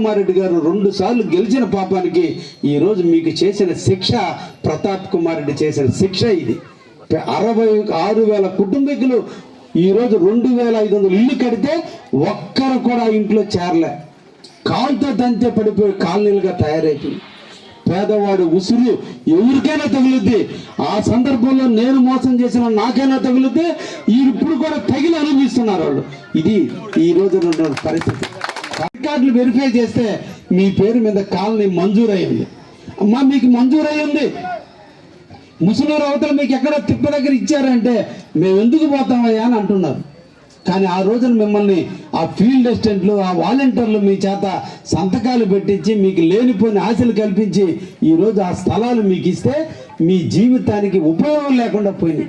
కుమార్ రెడ్డి గారు రెండు సార్లు గెలిచిన పాపానికి ఈ రోజు మీకు చేసిన శిక్ష ప్రతాప్ కుమార్ రెడ్డి చేసిన శిక్ష ఇది. అరవై ఆరు వేల కుటుంబీకులు ఈ రోజు రెండు వేల ఐదు వందలు ఇల్లు కడితే ఒక్కరు కూడా ఇంట్లో చేరలే. కాలుతో దంతే పడిపోయి కాలనీలుగా తయారైపోయింది. పేదవాడు ఉసురు ఎవరికైనా తగులుద్ది. ఆ సందర్భంలో నేను మోసం చేసిన నాకైనా తగులుద్ది. ఇప్పుడు కూడా తగిలి అనుభవిస్తున్నారు వాళ్ళు. ఇది ఈ రోజు పరిస్థితి. రికార్డులు వెరిఫై చేస్తే మీ పేరు మీద కాలనీ మంజూరయ్యింది. అమ్మా మీకు మంజూరయ్యింది. ఉంది ముసలూరు అవతల మీకు ఎక్కడ తిప్ప దగ్గర ఇచ్చారంటే మేము ఎందుకు పోతామయ్యా అని అంటున్నారు. కానీ ఆ రోజున మిమ్మల్ని ఆ ఫీల్డ్ అసిస్టెంట్లు ఆ వాలంటీర్లు మీ చేత సంతకాలు పెట్టించి మీకు లేనిపోయిన ఆశలు కల్పించి ఈరోజు ఆ స్థలాలు మీకు ఇస్తే మీ జీవితానికి ఉపయోగం లేకుండా పోయినాయి